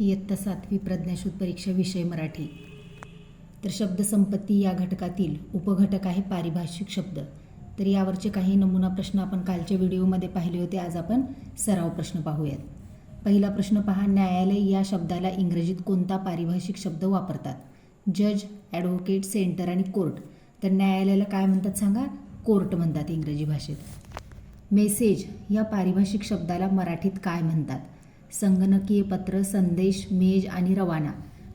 इयत्ता सातवी प्रज्ञाशोध परीक्षा विषय मराठी. तर शब्दसंपत्ती या घटकातील उपघटक आहे पारिभाषिक शब्द. तर यावरचे काही नमुना प्रश्न आपण कालच्या व्हिडिओमध्ये पाहिले होते. आज आपण सराव प्रश्न पाहूयात. पहिला प्रश्न पहा न्यायालय या शब्दाला इंग्रजीत कोणता पारिभाषिक शब्द वापरतात? जज ॲडव्होकेट सेंटर आणि कोर्ट. तर न्यायालयाला काय म्हणतात सांगा? कोर्ट म्हणतात इंग्रजी भाषेत. मेसेज या पारिभाषिक शब्दाला मराठीत काय म्हणतात? संगणकीय पत्र संदेश मेज आणि रवाना.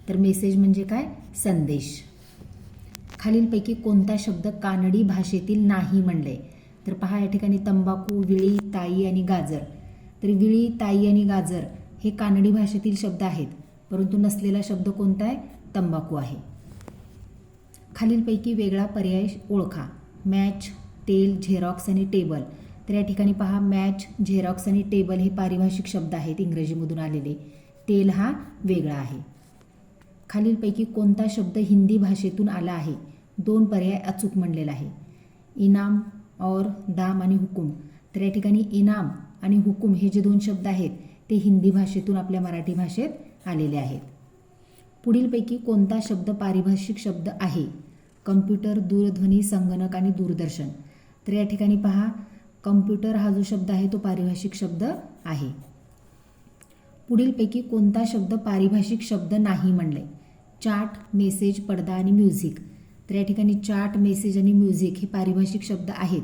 तर मेसेज म्हणजे काय? संदेश. खालीलपैकी कोणता शब्द कानडी भाषेतील नाही म्हणले? तर पहा या ठिकाणी तंबाखू विळी ताई आणि गाजर. तर विळी ताई आणि गाजर हे कानडी भाषेतील शब्द आहेत परंतु नसलेला शब्द कोणता आहे? तंबाखू आहे. खालीलपैकी वेगळा पर्याय ओळखा. मॅच तेल झेरॉक्स आणि टेबल. तर या ठिकाणी पहा मॅच झेरॉक्स आणि टेबल हे पारिभाषिक शब्द आहेत इंग्रजीमधून आलेले. तेल हा वेगळा आहे. खालीलपैकी कोणता शब्द हिंदी भाषेतून आला आहे? दोन पर्याय अचूक म्हणलेला आहे. इनाम और दाम आणि हुकूम. तर या ठिकाणी इनाम आणि हुकूम हे जे दोन शब्द आहेत ते हिंदी भाषेतून आपल्या मराठी भाषेत आलेले आहेत. पुढीलपैकी कोणता शब्द पारिभाषिक शब्द आहे? कम्प्युटर दूरध्वनी संगणक आणि दूरदर्शन. तर या ठिकाणी पहा कम्प्युटर हा जो शब्द आहे तो पारिभाषिक शब्द आहे. पुढीलपैकी कोणता शब्द पारिभाषिक शब्द नाही म्हणले. चाट मेसेज पडदा आणि म्युझिक. तर या ठिकाणी चाट मेसेज आणि म्युझिक हे पारिभाषिक शब्द आहेत.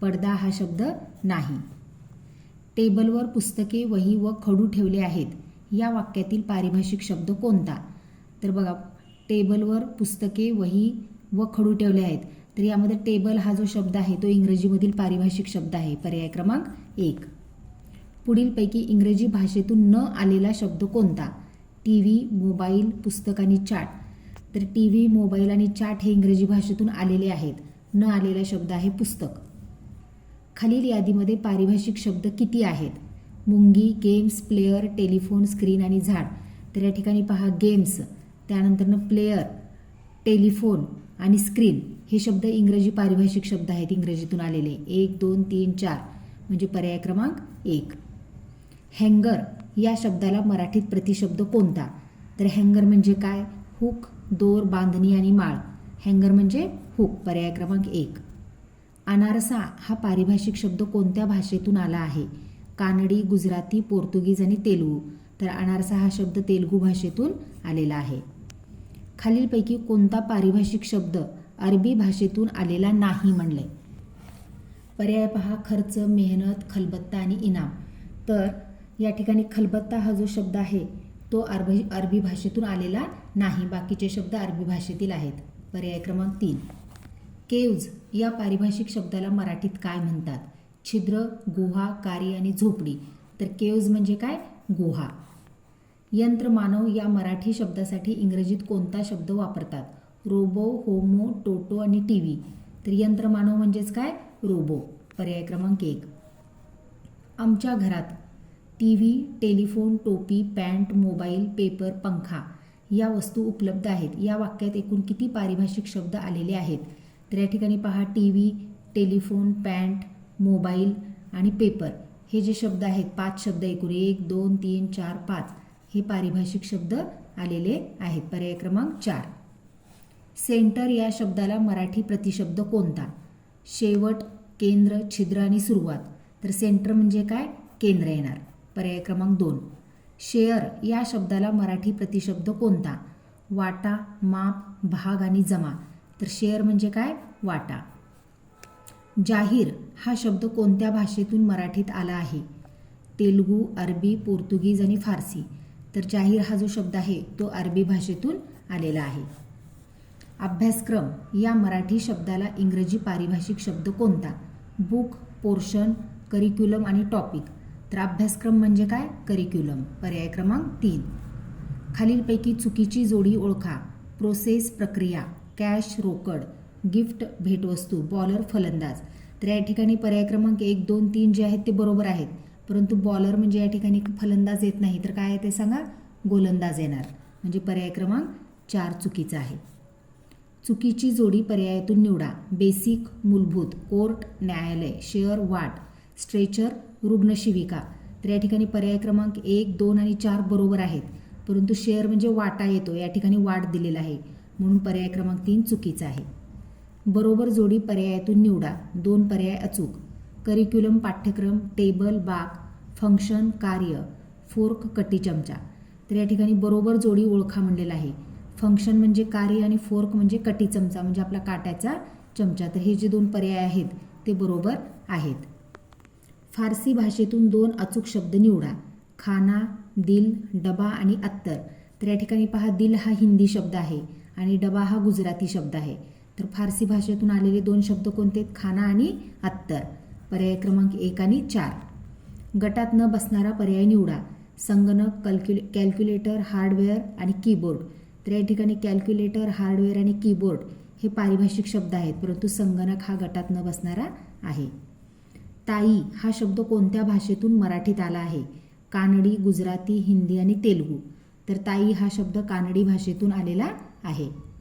पडदा हा शब्द नाही. टेबलवर पुस्तके वही व खडू ठेवले आहेत. या वाक्यातील पारिभाषिक शब्द कोणता? तर बघा टेबलवर पुस्तके वही व खडू ठेवले आहेत. तर यामध्ये टेबल हा जो शब्द आहे तो इंग्रजीमधील पारिभाषिक शब्द आहे. पर्याय क्रमांक एक. पुढीलपैकी इंग्रजी भाषेतून न आलेला शब्द कोणता? टी व्ही मोबाईल पुस्तक आणि चाट तर टी व्ही मोबाईल आणि चाट हे इंग्रजी भाषेतून आलेले आहेत. न आलेला शब्द आहे पुस्तक. खालील यादीमध्ये पारिभाषिक शब्द किती आहेत? मुंगी गेम्स प्लेयर टेलिफोन स्क्रीन आणि झाड. तर या ठिकाणी पहा गेम्स त्यानंतरनं प्लेयर टेलिफोन आणि स्क्रीन हे शब्द इंग्रजी पारिभाषिक शब्द आहेत इंग्रजीतून आलेले. एक दोन तीन चार. म्हणजे पर्याय क्रमांक एक. हँगर या शब्दाला मराठीत प्रतिशब्द कोणता? तर हँगर म्हणजे काय? हुक दोर बांधणी आणि माळ. हँगर म्हणजे हुक पर्याय क्रमांक एक. अनारसा हा पारिभाषिक शब्द कोणत्या भाषेतून आला आहे? कानडी गुजराती पोर्तुगीज आणि तेलुगू. तर अनारसा हा शब्द तेलुगू भाषेतून आलेला आहे. खालीलपैकी कोणता पारिभाषिक शब्द अरबी भाषेतून आलेला नाही म्हणले. पर्याय पहा खर्च मेहनत खलबत्ता आणि इनाम. तर या ठिकाणी खलबत्ता हा जो शब्द आहे तो अरबी अरबी भाषेतून आलेला नाही. बाकीचे शब्द अरबी भाषेतील आहेत. पर्याय क्रमांक तीन. केव्ज या पारिभाषिक शब्दाला मराठीत काय म्हणतात? छिद्र गुहा कारी आणि झोपडी. तर केव्ज म्हणजे काय? गुहा. यंत्रमानव या मराठी शब्दासाठी इंग्रजीत कोणता शब्द वापरतात? रोबो होमो टोटो आणि टी व्ही तर यंत्रमानव म्हणजेच काय? रोबो. पर्याय क्रमांक एक. आमच्या घरात टी व्ही टेलिफोन टोपी पॅन्ट मोबाईल पेपर पंखा या वस्तू उपलब्ध आहेत. या वाक्यात एकूण किती पारिभाषिक शब्द आलेले आहेत? तर या ठिकाणी पहा T V telephone pant mobile आणि पेपर. हे जे शब्द आहेत पाच शब्द एकूण. एक दोन तीन चार पाच. हे पारिभाषिक शब्द आलेले आहेत. पर्याय क्रमांक चार. सेंटर या शब्दाला मराठी प्रतिशब्द कोणता? शेवट केंद्र छिद्र आणि सुरुवात. तर सेंटर म्हणजे काय? केंद्र येणार. पर्याय क्रमांक दोन. शेअर या शब्दाला मराठी प्रतिशब्द कोणता? वाटा माप भाग आणि जमा. तर शेअर म्हणजे काय? वाटा. जाहीर हा शब्द कोणत्या भाषेतून मराठीत आला आहे? तेलुगू अरबी पोर्तुगीज आणि फारसी. तर जाहीर हा जो शब्द आहे तो अरबी भाषेतून आलेला आहे. अभ्यासक्रम. या मराठी शब्दाला इंग्रजी पारिभाषिक शब्द कोणता? बुक पोर्शन करिक्युलम आणि टॉपिक. तर अभ्यासक्रम म्हणजे काय? करिक्युलम. पर्याय क्रमांक तीन. खालीलपैकी चुकीची जोडी ओळखा. प्रोसेस प्रक्रिया. कॅश रोकड. गिफ्ट भेटवस्तू. बॉलर फलंदाज. तर या ठिकाणी पर्याय क्रमांक एक दोन तीन जे आहेत ते बरोबर आहेत. परंतु बॉलर म्हणजे या ठिकाणी फलंदाज येत नाही. तर काय आहे ते सांगा? गोलंदाज येणार. म्हणजे पर्याय क्रमांक चार चुकीचा आहे. चुकीची जोडी पर्यायातून निवडा. बेसिक मूलभूत कोर्ट न्यायालय शेअर वाट स्ट्रेचर रुग्णशिविका. तर या ठिकाणी पर्याय क्रमांक एक दोन आणि चार बरोबर आहेत. परंतु शेअर म्हणजे वाटा येतो या ठिकाणी वाट दिलेला आहे. म्हणून पर्याय क्रमांक तीन चुकीचा आहे. बरोबर जोडी पर्यायातून निवडा. दोन पर्याय अचूक. करिक्युलम पाठ्यक्रम टेबल बाक फंक्शन कार्य फोर्क कटी चमचा. तर या ठिकाणी बरोबर जोडी ओळखा म्हणलेला आहे. फंक्शन म्हणजे कार्य आणि फोर्क म्हणजे कटी चमचा म्हणजे आपला काट्याचा चमचा. तर हे जे दोन पर्याय आहेत ते बरोबर आहेत. फारसी भाषेतून दोन अचूक शब्द निवडा. खाना दिल डबा आणि अत्तर. तर या ठिकाणी पहा दिल हा हिंदी शब्द आहे आणि डबा हा गुजराती शब्द आहे. तर फारसी भाषेतून आलेले दोन शब्द कोणते आहेत? खाना आणि अत्तर. पर्याय क्रमांक एक आणि चार. गटात न बसणारा पर्याय निवडा. संगणक कॅल्क्युले कॅल्क्युलेटर हार्डवेअर आणि कीबोर्ड. तर या ठिकाणी कॅल्क्युलेटर हार्डवेअर आणि कीबोर्ड हे पारिभाषिक शब्द आहेत परंतु संगणक हा गटात न बसणारा आहे. ताई हा शब्द कोणत्या भाषेतून मराठीत आला आहे? कानडी गुजराती हिंदी आणि तेलुगू. तर ताई हा शब्द कानडी भाषेतून आलेला आहे.